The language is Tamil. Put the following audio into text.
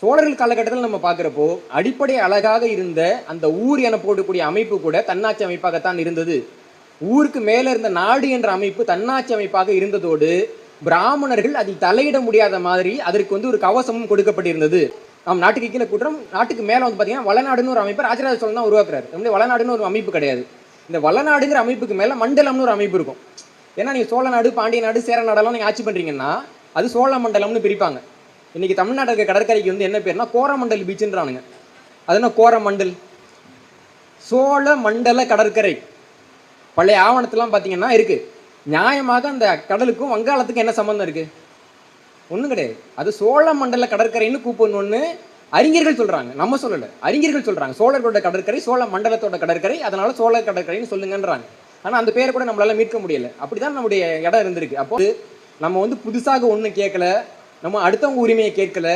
சோழர்கள் காலகட்டத்தில் நம்ம பார்க்குறப்போ அடிப்படை அழகாக இருந்த அந்த ஊர் என போடக்கூடிய அமைப்பு கூட தன்னாட்சி அமைப்பாகத்தான் இருந்தது. ஊருக்கு மேலே இருந்த நாடு என்ற அமைப்பு தன்னாட்சி அமைப்பாக இருந்ததோடு பிராமணர்கள் அதில் தலையிட முடியாத மாதிரி அதற்கு வந்து ஒரு கவசமும் கொடுக்கப்பட்டிருந்தது. நம் நாட்டுக்கு கீழே குற்றம் நாட்டுக்கு மேலே வந்து பார்த்தீங்கன்னா வளநாடுன்னு ஒரு அமைப்பு ராஜராஜ சோழன் தான் உருவாக்குறாரு. நம்முடைய வளநாடுன்னு ஒரு அமைப்பு கிடையாது. இந்த வளநாடுங்கிற அமைப்புக்கு மேலே மண்டலம்னு ஒரு அமைப்பு இருக்கும். ஏன்னா நீங்கள் சோழ நாடு பாண்டிய நாடு சேர நாடெல்லாம் நீங்கள் ஆட்சி பண்ணுறீங்கன்னா அது சோழ மண்டலம்னு பிரிப்பாங்க. இன்றைக்கி தமிழ்நாடு இருக்க கடற்கரைக்கு வந்து என்ன பேர்னா கோரமண்டல் பீச்சுன்றானுங்க. அது என்ன கோரமண்டல்? சோழ மண்டல கடற்கரை. பழைய ஆவணத்தெலாம் பார்த்தீங்கன்னா இருக்குது நியாயமாக அந்த கடலுக்கும் வங்காளத்துக்கும் என்ன சம்மந்தம் இருக்குது ஒன்றும் கிடையாது. அது சோழ மண்டல கடற்கரைன்னு கூப்பிடணும்னு அறிஞர்கள் சொல்கிறாங்க நம்ம சொல்லலை. அறிஞர்கள் சொல்கிறாங்க சோழர்களோட கடற்கரை சோழ மண்டலத்தோட கடற்கரை அதனால் சோழ கடற்கரைன்னு சொல்லுங்கன்றாங்க. ஆனால் அந்த பேரை கூட நம்மளால் மீட்க முடியல. அப்படிதான் நம்முடைய இடம் இருந்திருக்கு. அப்போது நம்ம வந்து புதுசாக ஒன்றும் கேட்கல நம்ம அடுத்தவங்க உரிமையை கேட்கல.